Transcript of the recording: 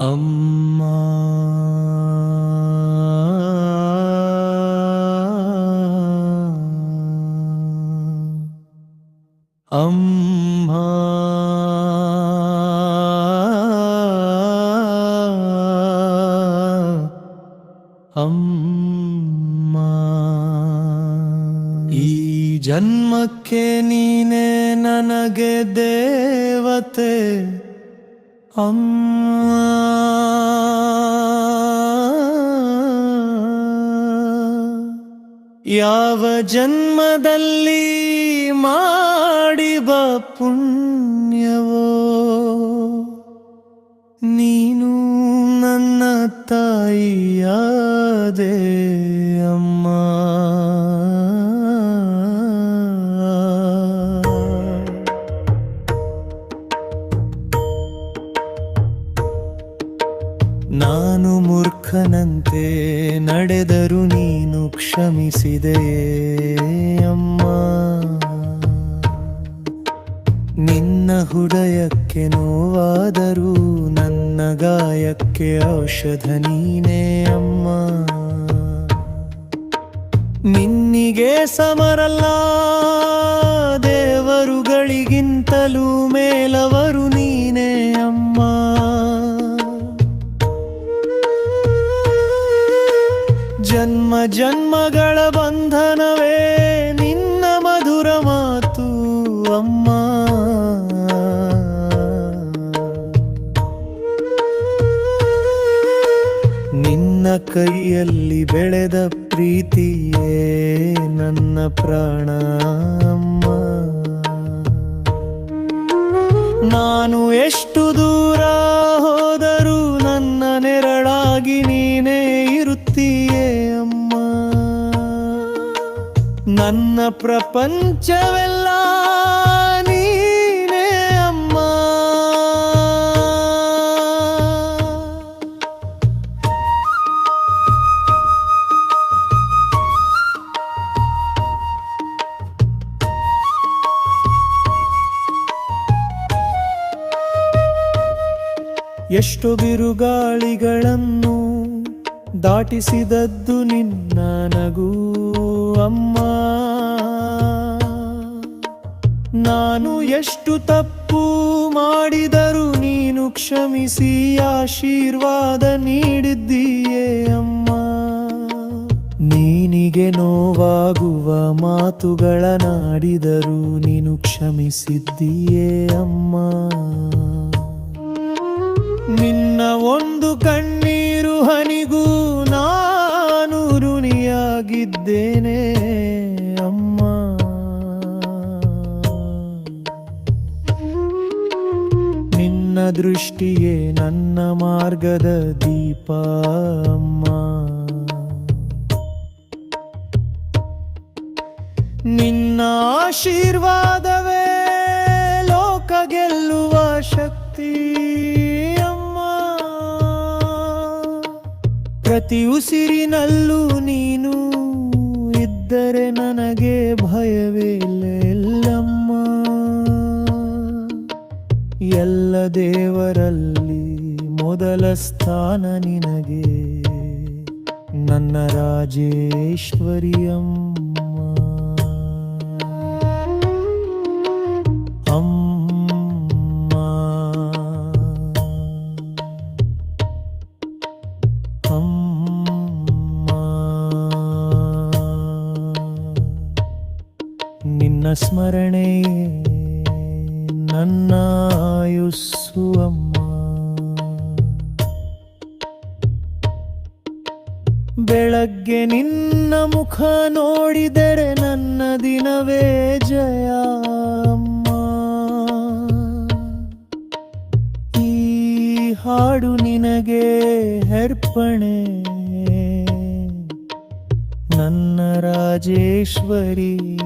ಅಮ್ಮ. ಅಮ್ಮ. ಅಮ್ಮ. ಈ ಜನ್ಮಕ್ಕೆ ನೀನೆ ನನಗೆ ದೇವತೆ. ಯಾವ ಜನ್ಮದಲ್ಲಿ ಮಾಡಿಬ ಪುಣ್ಯವೋ? ನೀನು ನನ್ನ ತಾಯಿಯಾದೆ ಮೂರ್ಖನಂತೆ ನಡೆದರು ನೀನು ಕ್ಷಮಿಸಿದೆ ಅಮ್ಮ? ನಿನ್ನ ಹೃದಯಕ್ಕೆ ನೋವಾದರೂ ನನ್ನ ಗಾಯಕ್ಕೆ ಔಷಧ ನೀನೇ ಅಮ್ಮ. ನಿನ್ನಿಗೆ ಸಮರಲ್ಲ, ದೇವರುಗಳಿಗಿಂತಲೂ ಮೇಲವರು ನೀನೇ ಅಮ್ಮ. ಜನ್ಮಗಳ ಬಂಧನವೇ ನಿನ್ನ ಮಧುರ ಮಾತು, ಅಮ್ಮ. ನಿನ್ನ ಕೈಯಲ್ಲಿ ಬೆಳೆದ ಪ್ರೀತಿಯೇ ನನ್ನ ಪ್ರಾಣ, ಅಮ್ಮ. ನಾನು ಎಷ್ಟು ದೂರ ನನ್ನ ಪ್ರಪಂಚವೆಲ್ಲ ನೀನೇ ಅಮ್ಮ. ಎಷ್ಟು ಬಿರುಗಾಳಿಗಳನ್ನು ದಾಟಿಸಿದದ್ದು ನಿನ್ನ ನಗು, ಅಮ್ಮ. ನಾನು ಎಷ್ಟು ತಪ್ಪು ಮಾಡಿದರೂ ನೀನು ಕ್ಷಮಿಸಿ, ಆಶೀರ್ವಾದ ನೀಡಿದ್ದೀಯೇ, ಅಮ್ಮ. ನೀನಿಗೆ ನೋವಾಗುವ ಮಾತುಗಳನ್ನಾಡಿದರೂ ನೀನು ಕ್ಷಮಿಸಿದ್ದೀಯೇ, ಅಮ್ಮ. ನಿನ್ನ ಒಂದು ಕಣ್ಣೀರು ಹನಿಗೂ ಋಣಿಯಾಗಿದ್ದೇನೆ ಅಮ್ಮ. ನಿನ್ನ ದೃಷ್ಟಿಯೇ ನನ್ನ ಮಾರ್ಗದ ದೀಪ, ಅಮ್ಮ. ನಿನ್ನ ಆಶೀರ್ವಾದವೇ ಲೋಕ ಗೆಲ್ಲುವ ಶಕ್ತಿ, ಅಮ್ಮ. ಪ್ರತಿ ಉಸಿರಿನಲ್ಲೂ ದೇವರಲ್ಲಿ ಮೊದಲ ಸ್ಥಾನ ನಿನಗೆ. ನನ್ನ ರಾಜೇಶ್ವರಿಯಂ ಅಮ್ಮ. ಅಮ್ಮ. ನಿನ್ನ ಸ್ಮರಣೆ ನನ್ನ ಆಯುಸ್ಸು ಅಮ್ಮ. ಬೆಳಗ್ಗೆ ನಿನ್ನ ಮುಖ ನೋಡಿದರೆ ನನ್ನ ದಿನವೇ ಜಯ ಅಮ್ಮ. ಈ ಹಾಡು ನಿನಗೆ ಹೆರ್ಪಣೆ ನನ್ನ ರಾಜೇಶ್ವರಿ